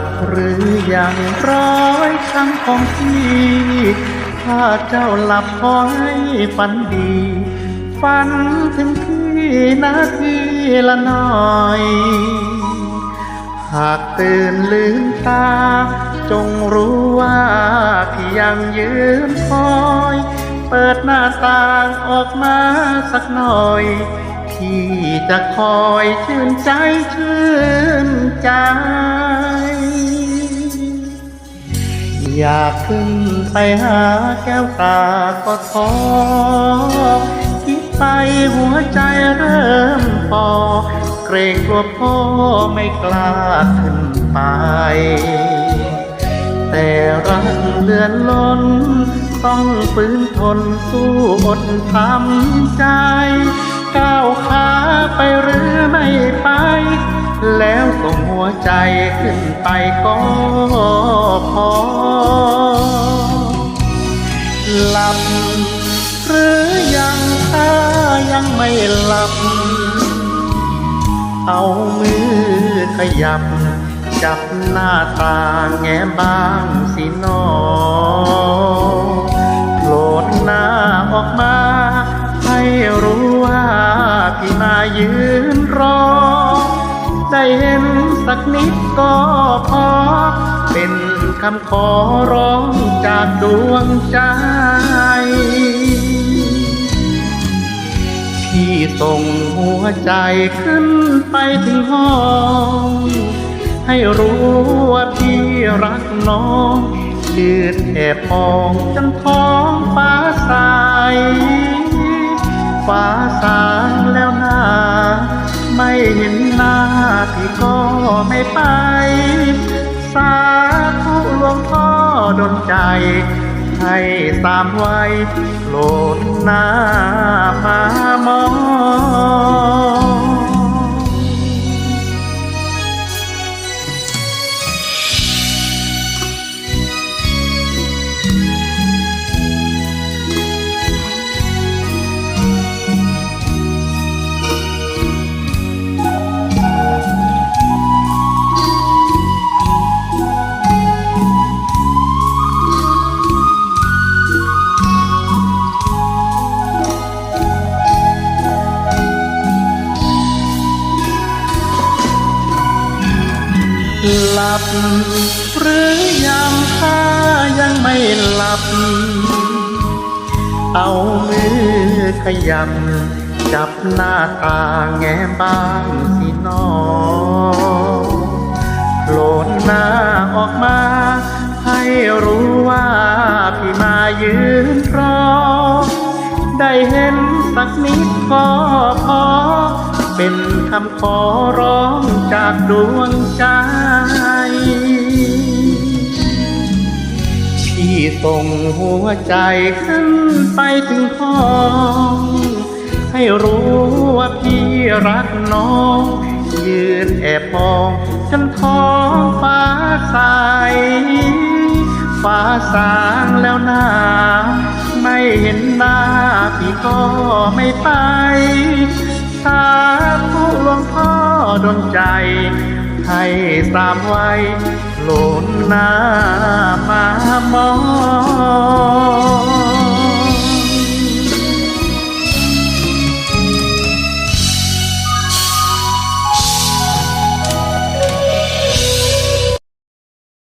หลับหรือยังร้อยครั้งของพี่ถ้าเจ้าหลับขอให้ฝันดี ฝันถึงพี่นาทีละหน่อย หากตื่นลืมตา จงรู้ว่าพี่ยังยืนคอย เปิดหน้าต่างออกมาสักหน่อยพี่จะคอยชื่นใจชื่นใจ อยากขึ้นไปหาแก้วตาก็ท้อคิดไปหัวใจเริ่มพอเกรงกลัวพ่อไม่กล้าขึ้นไป แต่รักเลือนล้น ต้องฝืนทนสู้อดทำใจ ก้าวขาไปหรือไม่ไป แล้วส่งหัวใจขึ้นไปก็พอ หลับ หรือยังถ้ายังไม่หลับ เอามือขยับ จับหน้าตาแง้บ้างสิหนอโผล่หน้าออกมา ให้รู้ว่าพี่มายืน เห็นสักนิดก็พอ เป็นคำขอร้องจากดวงใจพี่ส่งหัวใจขึ้นไปถึงห้อง ให้รู้ว่าพี่รักน้องยืนแอบมองจนท้องฟ้าใสฟ้าสางแล้วหนาไม่เห็น ไม่ไป สาธุหลวงพ่อดนใจ ให้สามไว้โหลดหน้ามามอง ลับ หรือยังถ้ายังไม่หลับ เอามือขยับ จับหน้าตาแง้มบ้างสิหนอโผล่หน้าออกมา ให้รู้ว่าพี่มายืนรอ ได้เห็นสักนิดก็พอ เป็นคำขอร้องจากดวงใจ พี่ส่งหัวใจขึ้นไปถึงห้อง ให้รู้ว่าพี่รักน้อง ยืนแอบมองจนท้องฟ้าใสฟ้าสางแล้วหน้าไม่เห็นหน้าพี่ก็ไม่ไป สาธุหลวงพ่อดนใจ ให้สามไว้หลนหน้ามามอง